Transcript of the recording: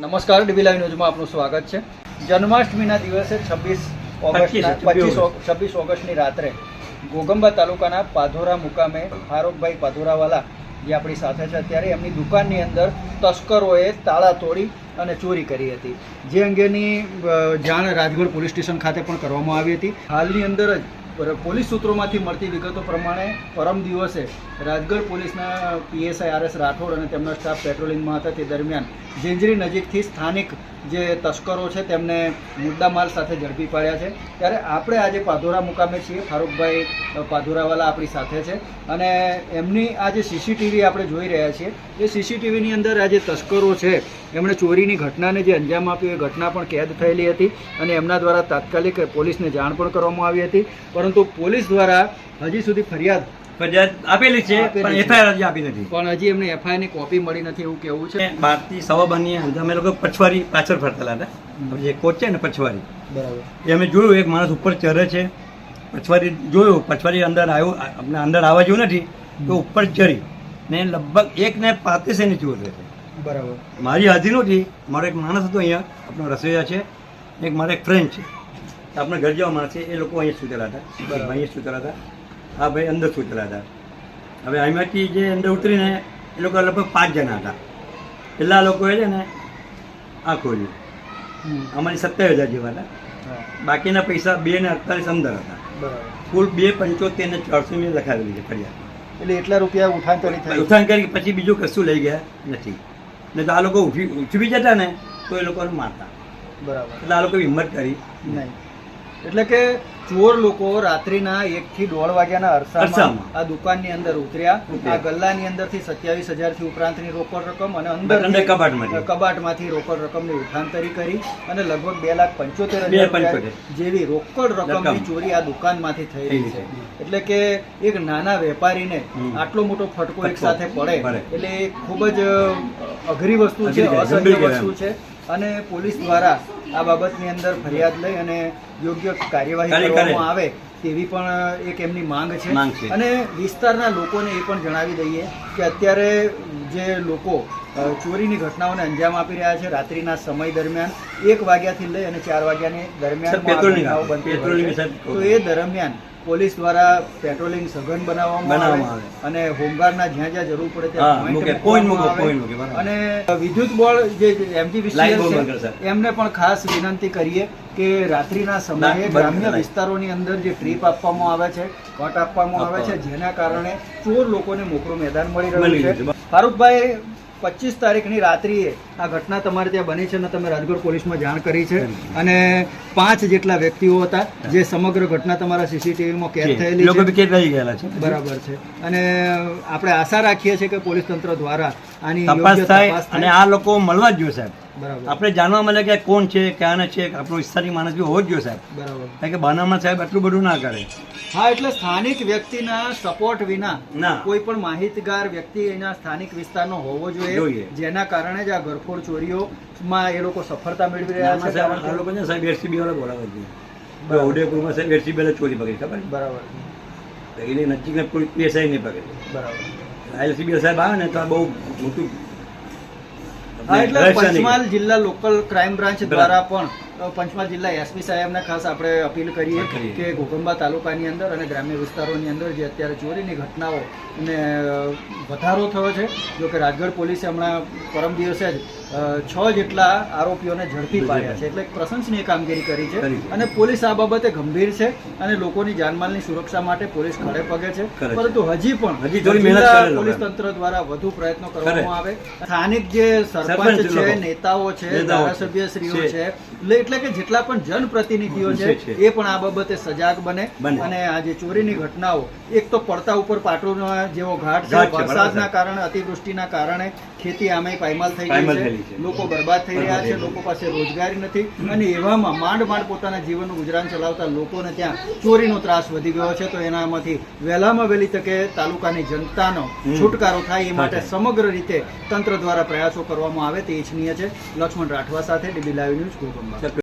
નમસ્કાર dB live ન્યૂઝમાં આપનું સ્વાગત છે. જન્માષ્ટમીના દિવસે છવ્વીસ ઓગસ્ટ છવ્વીસ. ઓગસ્ટની રાત્રે ગોગંબા તાલુકાના પાધોરા મુકામે ફારૂકભાઈ પાધોરાવાલા જે આપણી સાથે છે અત્યારે એમની દુકાનની અંદર તસ્કરોએ તાળા તોડી અને ચોરી કરી હતી. જે અંગેની જાણ રાજગઢ પોલીસ સ્ટેશન ખાતે પણ કરવામાં આવી હતી. હાલની અંદર જ પોલીસ સૂત્રોમાંથી મળતી વિગતો પ્રમાણે પરમ દિવસે રાજગઢ પોલીસના પીએસઆઈ આર એસ રાઠોડ અને તેમના સ્ટાફ પેટ્રોલિંગમાં હતા. તે દરમિયાન ઝેંઝરી નજીકથી સ્થાનિક જે તસ્કરો છે તેમને મુદ્દામાલ સાથે ઝડપી પાડ્યા છે. ત્યારે આપણે આજે પાધોરા મુકામે છીએ. ફારૂકભાઈ પાધોરાવાલા આપણી સાથે છે અને એમની આ જે સીસીટીવી આપણે જોઈ રહ્યા છીએ, એ સીસીટીવીની અંદર આ જે તસ્કરો છે, એમણે ચોરીની ઘટનાને જે અંજામ આપ્યું, એ ઘટના પણ કેદ થયેલી હતી અને એમના દ્વારા તાત્કાલિક પોલીસને જાણ પણ કરવામાં આવી હતી. પરંતુ પોલીસ દ્વારા હજી સુધી ફરિયાદ ફરિયાદ આપેલી છે પણ એફઆઈઆર હજી આપી નથી. પણ હજી એમને એફઆઈઆરની કોપી મળી નથી એવું કેવું છે. બારથી સવા બારની અમે લોકો પછવારી પાછળ ફરતા હતા. જે કોચ છે ને પછવારી. બરાબર. એ અમે જોયું એક માણસ ઉપર ચડે છે. પછવારી જોયું પછવારી અંદર આવ્યું આપણે અંદર આવવા જેવું નથી. તો ઉપર ચડી ને લગભગ એક ને પાંત્રીસ એની ચોર રહે છે. બરાબર. મારી હાજરી નહોતી. મારો એક માણસ હતો અહીંયા આપણો રસોઈયા છે. એક મારો એક ફ્રેન્ડ છે. આપણે ઘર જેવા માણસ છે એ લોકો અહીંયા સૂતેલા હતા. અહીંયા સૂતેલા હતા. આ ભાઈ અંદર સૂતેલા હતા. હવે અહીંયાથી જે અંદર ઉતરીને એ લોકો લગભગ પાંચ જણા હતા. પેલા લોકોએ છે ને આ ખોલ્યું. અમારી સત્તાવીસ હજાર જેવા હતા. બાકીના પૈસા બે ને અડતાલીસ અંદર હતા. કુલ બે પંચોતેર ને ચારસો મેં લખાવેલી છે ફરિયાદ. એટલે એટલા રૂપિયા ઉઠાણ કરી ઉઠાણ કરી પછી બીજું કશું લઈ ગયા નથી. ને તો આ લોકો ઉઠી ઉઠવી જતા ને તો એ લોકોને મારતા. બરાબર. એટલે આ લોકો હિંમત કરી. નહીં. એટલે કે ચોર લોકો રાત્રિના એક થી દોઢ વાગ્યાના અરસામાં. આ દુકાનની અંદર ઉતર્યા. આ ગલ્લાની અંદરથી સત્યાવીસ હજારથી ઉપરાંતની રોકડ રકમ અને અંદર કબાટમાંથી. રોકડ રકમની ઉઠાંતરી કરી અને લગભગ બે લાખ પંચોતેર હજાર જેવી રોકડ રકમની ચોરી આ દુકાનમાંથી થઈ રહી છે. એટલે કે એક નાના વેપારીને આટલો મોટો ફટકો એક સાથે પડે. એટલે ખૂબ જ અઘરી વસ્તુ છે કહેવાય. વસ્તુ છે અને પોલીસ દ્વારા આ બાબતની અંદર ફરિયાદ લઈ અને યોગ્ય કાર્યવાહી કરવામાં આવે તેવી પણ એક એમની માંગ છે. અને વિસ્તારના લોકોને એ પણ જણાવી દઈએ કે અત્યારે જે લોકો ચોરીની ઘટનાઓને અંજામ આપી રહ્યા છે રાત્રિના સમય દરમિયાન. એક વાગ્યાથી લઈ અને ચાર વાગ્યાની દરમિયાન તો એ દરમિયાન પોલીસ દ્વારા પેટ્રોલિંગ સઘન બનાવવામાં આવે. અને હોમગાર્ડના જ્યાં જ્યાં જરૂર પડે ત્યાં. અને વિદ્યુત બોર્ડ જે એમજી. એમને પણ ખાસ વિનંતી કરીએ કે રાત્રિના સમયે ગ્રામ્ય વિસ્તારોની અંદર જે ટ્રીપ આપવામાં આવે છે કટ આપવામાં આવે છે જેના કારણે ચોર લોકોને મોકળું મેદાન મળી રહ્યું છે. ફારૂકભાઈ પચીસ તારીખની રાત્રિએ આ ઘટના તમારે ત્યાં બની છે અને તમે રાજકોટ પોલીસમાં જાણ કરી છે. અને પાંચ જેટલા વ્યક્તિઓ હતા જે સમગ્ર ઘટના તમારા સીસીટીવીમાં કેદ થયેલી છે. કેદ રહી ગયેલા છે. બરાબર છે. અને આપણે આશા રાખીએ છીએ કે પોલીસ તંત્ર દ્વારા આની તપાસ થાય. અને આ લોકો મળવા જ જોઈએ સાહેબ. આપણે જાણવા મળે કે કોણ છે ક્યાં છે આપણો વિસ્તારની માણસ બી હોવો જ જોઈએ સાહેબ. બરાબર. કારણ કે બાનામાં સાહેબ આટલું બધું ના કરે. હા એટલે સ્થાનિક વ્યક્તિના સપોર્ટ વિના ના. કોઈ પણ માહિતગાર વ્યક્તિ એના સ્થાનિક વિસ્તારનો હોવો જોઈએ. જેના કારણે જ આ ઘરફોડ ચોરીઓમાં એ લોકો સફળતા મેળવી રહ્યા છે. આ કે- લોકો છે ને સાહેબ એસસીબી વાળા જોઈએ બરાબર. ઉદયપુરમાં સાહેબ એસસીબી વાળા ચોરી પકડી ખબર બરાબર. એની નજીક કોઈ પીએસઆઈ નહીં પકડી. બરાબર. એલસીબી સાહેબ આવે ને તો આ બહુ મોટું હા એટલે પંચમહાલ જિલ્લા લોકલ ક્રાઇમ બ્રાન્ચ દ્વારા પણ પંચમહાલ જિલ્લા એસપી સાહેબને ખાસ આપણે અપીલ કરીએ. કે ઘોગંબા તાલુકાની અંદર અને ગ્રામ્ય વિસ્તારોની અંદર જે અત્યારે ચોરીની ઘટનાઓ ને વધારો થયો છે જો કે રાજગઢ પોલીસે હમણાં પરમ દિવસે જ છ જેટલા આરોપીઓને ઝડપી પાડ્યા છે એટલે પ્રશંસનીય કામગીરી કરી છે અને પોલીસ આ બાબતે ગંભીર છે અને લોકોની જાનમાલની સુરક્ષા માટે પોલીસ ખડે પગે છે પરંતુ હજી પણ હજી. પોલીસ તંત્ર દ્વારા વધુ પ્રયત્નો કરવામાં આવે સ્થાનિક જે સરપંચ સરપંચ છે નેતાઓ છે નેતાઓ છે. ધારાસભ્યશ્રીઓ છે. એટલે કે જેટલા પણ જનપ્રતિનિધિઓ છે. એ પણ આ બાબતે સજાગ બને. અને આ જે ચોરીની ઘટનાઓ એક તો પડતા ઉપર પાટોનો જેવો ઘાટ છે વરસાદના. કારણે અતિવૃષ્ટિના કારણે ખેતી આમે પાયમાલ થઈ ગઈ છે. લોકો બરબાદ થઈ રહ્યા છે લોકો પાસે રોજગારી નથી અને એવામાં માંડ માંડ પોતાના જીવનનું ગુજરાન ચલાવતા લોકોને ત્યાં ચોરીનો ત્રાસ વધી ગયો છે. તો એનામાંથી વહેલામાં વહેલી તકે તાલુકાની જનતાનો છુટકારો થાય એ માટે સમગ્ર રીતે તંત્ર દ્વારા પ્રયાસો કરવામાં આવે તે ઇચ્છનીય છે. લક્ષ્મણ રાઠવા સાથે ડીબી લાઈવ ન્યૂઝ ગોગંબા